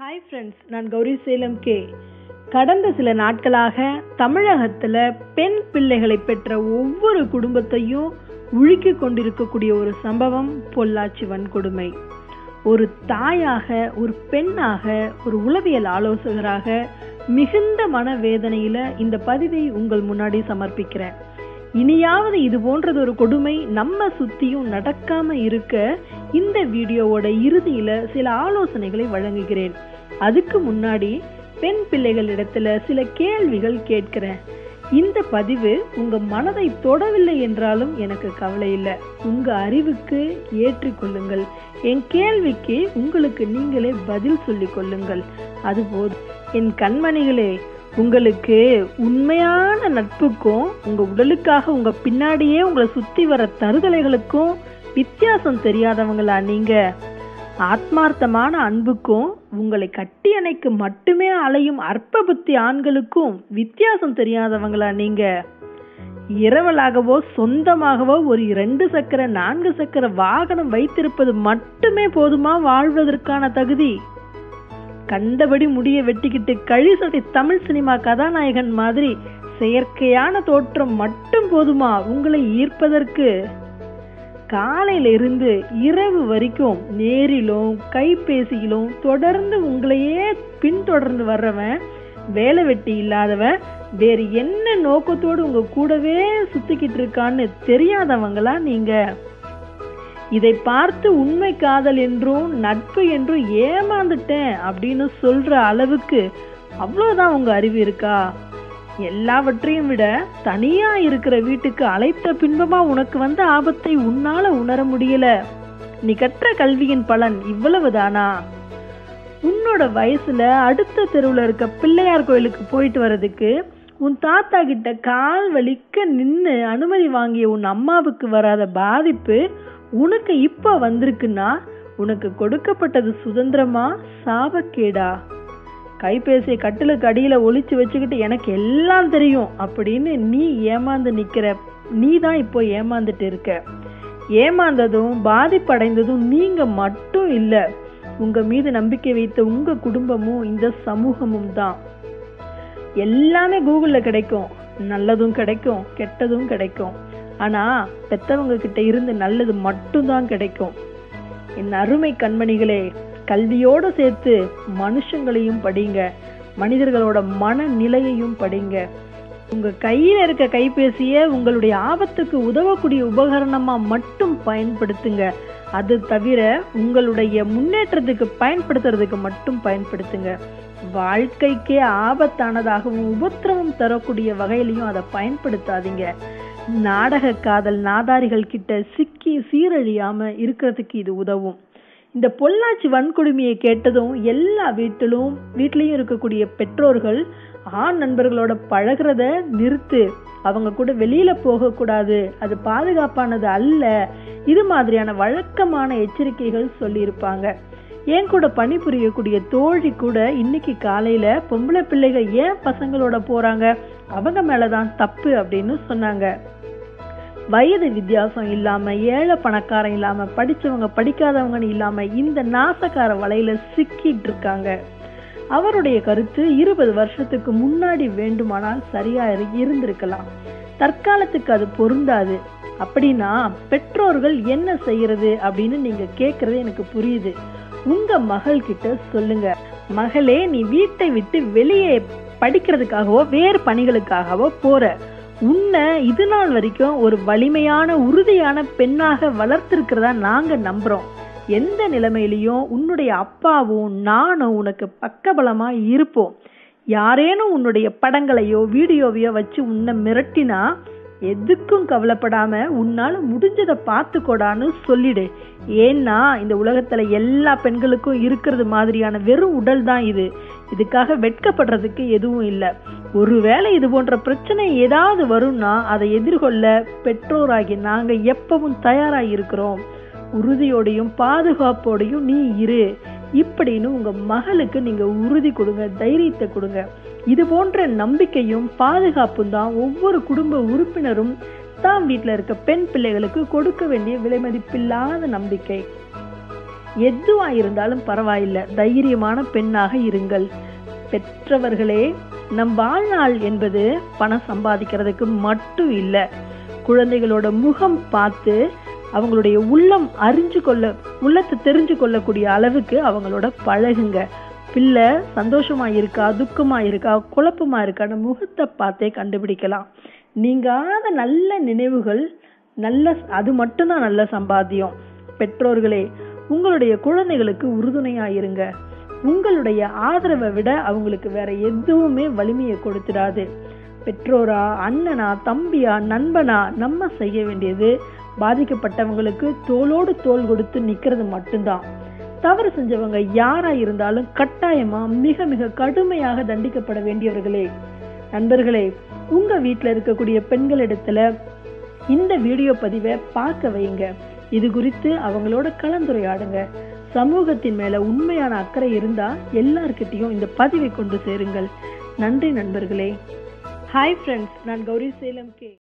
Hi friends நான் Gowri Salem K. கடந்த சில நாட்களாக தமிழகத்தில் பெண் பிள்ளைகளை பெற்ற ஒவ்வொரு குடும்பத்தையும் உழுக்கி கொண்டிருக்கக்கூடிய ஒரு சம்பவம் பொள்ளாச்சி வன்கொடுமை. ஒரு தாயாக ஒரு பெண்ணாக ஒரு உளவியல் ஆலோசகராக மிகுந்த மனவேதனையில் இந்த பதிவை உங்கள் முன்னாடி சமர்ப்பிக்கிறேன். இனியாவது இது போன்றது ஒரு கொடுமை நம்ம சுத்தியும் நடக்காம இருக்க இந்த வீடியோவோட இறுதியில சில ஆலோசனைகளை வழங்குகிறேன். அதுக்கு முன்னாடி பெண் பிள்ளைகளிடத்துல சில கேள்விகள் கேட்கிறேன். இந்த பதிவு உங்க மனதை தொடவில்லை என்றாலும் எனக்கு கவலை இல்லை. உங்க அறிவுக்கு ஏற்றிக்கொள்ளுங்கள் என் கேள்விக்கு உங்களுக்கு நீங்களே பதில் சொல்லிக் கொள்ளுங்கள். அதுபோது என் கண்மணிகளே உங்களுக்கு உண்மையான நட்புக்கும் உங்க உடலுக்காக உங்க பின்னாடியே உங்களை சுத்தி வர தருதலைகளுக்கும் வித்தியாசம் தெரியாதவங்களா நீங்க? ஆத்மார்த்தமான அன்புக்கும் உங்களை கட்டி அணைக்கு மட்டுமே அலையும் அற்ப புத்தி ஆண்களுக்கும் வித்தியாசம் தெரியாதவங்களா நீங்க? இரவலாகவோ சொந்தமாகவோ ஒரு இரண்டு சக்கர நான்கு சக்கர வாகனம் வைத்திருப்பது மட்டுமே போதுமா வாழ்வதற்கான தகுதி? கண்டபடி முடிய வெட்டிக்கிட்டு கழிசடை தமிழ் சினிமா கதாநாயகன் மாதிரி செயற்கையான தோற்றம் மட்டும் போதுமா உங்களை ஈர்ப்பதற்கு? காலையில இருந்து இரவு வரைக்கும் நேரிலும் கைபேசியிலும் தொடர்ந்து உங்களையே பின்தொடர்ந்து வர்றவன் வேலை வெட்டி இல்லாதவன் வேறு என்ன நோக்கத்தோடு உங்கள் கூடவே சுத்திக்கிட்டு இருக்கான்னு தெரியாதவங்களா நீங்கள் இதை பார்த்து உண்மை காதல் என்றும் நட்பு என்றும் ஏமாந்துட்டேன் அப்படின்னு சொல்கிற அளவுக்கு அவ்வளோதான் உங்கள் அறிவு இருக்கா? எல்லாவற்றையும் விட தனியா இருக்கிற வீட்டுக்கு அழைத்த பின்பமா உனக்கு வந்த ஆபத்தை உன்னால உணர முடியல. நீ கற்ற கல்வியின் பலன் இவ்வளவுதானா? உன்னோட வயசுல அடுத்த தெருவுல இருக்க பிள்ளையார் கோயிலுக்கு போயிட்டு வர்றதுக்கு உன் தாத்தா கிட்ட கால் வலிக்க நின்று அனுமதி வாங்கிய உன் அம்மாவுக்கு வராத பாதிப்பு உனக்கு இப்போ வந்திருக்குன்னா உனக்கு கொடுக்கப்பட்டது சுதந்திரமா சாபக்கேடா? கைபேசியை கட்டிலுக்கு அடியில் ஒழிச்சு வச்சுக்கிட்டு எனக்கு எல்லாம் தெரியும் அப்படின்னு நீ ஏமாந்து நிற்கிற நீ தான் இப்போ ஏமாந்துட்டு இருக்க. ஏமாந்ததும் பாதிப்படைந்ததும் நீங்கள் மட்டும் இல்லை. உங்கள் மீது நம்பிக்கை வைத்த உங்கள் குடும்பமும் இந்த சமூகமும் தான். எல்லாமே கூகுளில் கிடைக்கும். நல்லதும் கிடைக்கும் கெட்டதும் கிடைக்கும். ஆனால் பெத்தவங்க கிட்ட இருந்து நல்லது மட்டும்தான் கிடைக்கும். என் அருமை கண்மணிகளே கல்வியோடு சேர்த்து மனுஷங்களையும் படிங்க. மனிதர்களோட மனநிலையையும் படிங்க. உங்கள் கையில் இருக்க கைபேசியை உங்களுடைய ஆபத்துக்கு உதவக்கூடிய உபகரணமாக மட்டும் பயன்படுத்துங்க. அது தவிர உங்களுடைய முன்னேற்றத்துக்கு பயன்படுத்துறதுக்கு மட்டும் பயன்படுத்துங்க. வாழ்க்கைக்கே ஆபத்தானதாகவும் உபத்திரவம் தரக்கூடிய வகையிலையும் அதை பயன்படுத்தாதீங்க. நாடக காதல் நாதாரிகள் கிட்ட சிக்கி சீரழியாமல் இருக்கிறதுக்கு இது உதவும். இந்த பொள்ளாச்சி வன்கொடுமையை கேட்டதும் எல்லா வீட்டிலும் வீட்லேயும் இருக்கக்கூடிய பெற்றோர்கள் ஆண் நண்பர்களோட பழகிறத நிறுத்து. அவங்க கூட வெளியில போகக்கூடாது. அது பாதுகாப்பானது அல்ல. இது மாதிரியான வழக்கமான எச்சரிக்கைகள் சொல்லியிருப்பாங்க. என் கூட பணிபுரியக்கூடிய தோழி கூட இன்னைக்கு காலையில பொம்பளை பிள்ளைகள் ஏன் பசங்களோட போறாங்க? அவங்க மேலதான் தப்பு அப்படின்னு சொன்னாங்க. வயது வித்தியாசம் இல்லாமல் ஏழை பணக்காரன் இல்லாமல் படித்தவங்க படிக்காதவங்கன்னு இல்லாமல் இந்த நாசக்கார வலையில் சிக்கிட்டு இருக்காங்க அவருடைய கருத்து இருபது வருஷத்துக்கு முன்னாடி வேண்டுமானால் சரியா இருந்திருக்கலாம். தற்காலத்துக்கு அது பொருந்தாது. அப்படின்னா பெற்றோர்கள் என்ன செய்யறது அப்படின்னு நீங்க கேக்குறது எனக்கு புரியுது. உங்க மகள் கிட்ட சொல்லுங்க. மகளே நீ வீட்டை விட்டு வெளியே படிக்கிறதுக்காகவோ வேறு பணிகளுக்காகவோ போற. உன்னை இது நாள் வரைக்கும் ஒரு வலிமையான உறுதியான பெண்ணாக வளர்த்திருக்கிறதா நாங்கள் நம்புகிறோம் எந்த நிலைமையிலையும் உன்னுடைய அப்பாவும் நானும் உனக்கு பக்கபலமாக இருப்போம். யாரேனும் உன்னுடைய படங்களையோ வீடியோவையோ வச்சு உன்னை மிரட்டினா எதுக்கும் கவலைப்படாம உன்னால் முடிஞ்சதை பார்த்துக்கோடான்னு சொல்லிடு. ஏன்னா இந்த உலகத்தில் எல்லா பெண்களுக்கும் இருக்கிறது மாதிரியான வெறும் உடல் தான் இது. இதுக்காக வெட்கப்படுறதுக்கு எதுவும் இல்லை. ஒருவேளை இது போன்ற பிரச்சனை ஏதாவது வரும்னா அதை எதிர்கொள்ள பெற்றோராகி நாங்கள் எப்பவும் தயாராக இருக்கிறோம். உறுதியோடையும் பாதுகாப்போடையும் நீ இரு. இப்படின்னு உங்க மகளுக்கு நீங்க உறுதி கொடுங்க தைரியத்தை கொடுங்க. இது போன்ற நம்பிக்கையும் பாதுகாப்பும் தான் ஒவ்வொரு குடும்ப உறுப்பினரும் தாம் வீட்டில் இருக்க பெண் பிள்ளைகளுக்கு கொடுக்க வேண்டிய விலைமதிப்பில்லாத நம்பிக்கை. எதுவா இருந்தாலும் பரவாயில்லை. தைரியமான பெண்ணாக இருங்கள். பெற்றவர்களே நம் வாழ்நாள் என்பது பணம் சம்பாதிக்கிறதுக்கு மட்டும் இல்லை. குழந்தைகளோட முகம் பார்த்து அவங்களுடைய உள்ளம் அறிஞ்சு கொள்ள உள்ளத்தை தெரிஞ்சு கொள்ளக்கூடிய அளவுக்கு அவங்களோட பழகுங்க. பிள்ளை சந்தோஷமா இருக்கா துக்கமா இருக்கா குழப்பமா இருக்கான்னு முகத்தை பார்த்தே கண்டுபிடிக்கலாம். நீங்காத நல்ல நினைவுகள் நல்ல அது மட்டும்தான் நல்ல சம்பாத்தியம். பெற்றோர்களே உங்களுடைய குழந்தைகளுக்கு உறுதுணையாயிருங்க. உங்களுடைய ஆதரவை விட அவங்களுக்கு வேற எதுவுமே வலிமையை கொடுத்துடாது. பெற்றோரா அண்ணனா தம்பியா நண்பனா நம்ம செய்ய வேண்டியது பாதிக்கப்பட்டவங்களுக்கு தோளோடு தோல் கொடுத்து நிக்கிறது மட்டும்தான். தவறு செஞ்சவங்க யாரா இருந்தாலும் கட்டாயமா மிக மிக கடுமையாக தண்டிக்கப்பட வேண்டியவர்களே. நண்பர்களே உங்க வீட்டில் இருக்கக்கூடிய பெண்களிடத்துல இந்த வீடியோ பதிவை பார்க்க வைங்க இது குறித்து அவங்களோட கலந்துரையாடுங்க. சமூகத்தின் மேல உண்மையான அக்கறை இருந்தா எல்லார்கிட்டையும் இந்த பதிவை கொண்டு சேருங்கள். நன்றி நண்பர்களே. ஹாய் ஃப்ரெண்ட்ஸ் நான் கௌரி சேலம் கே.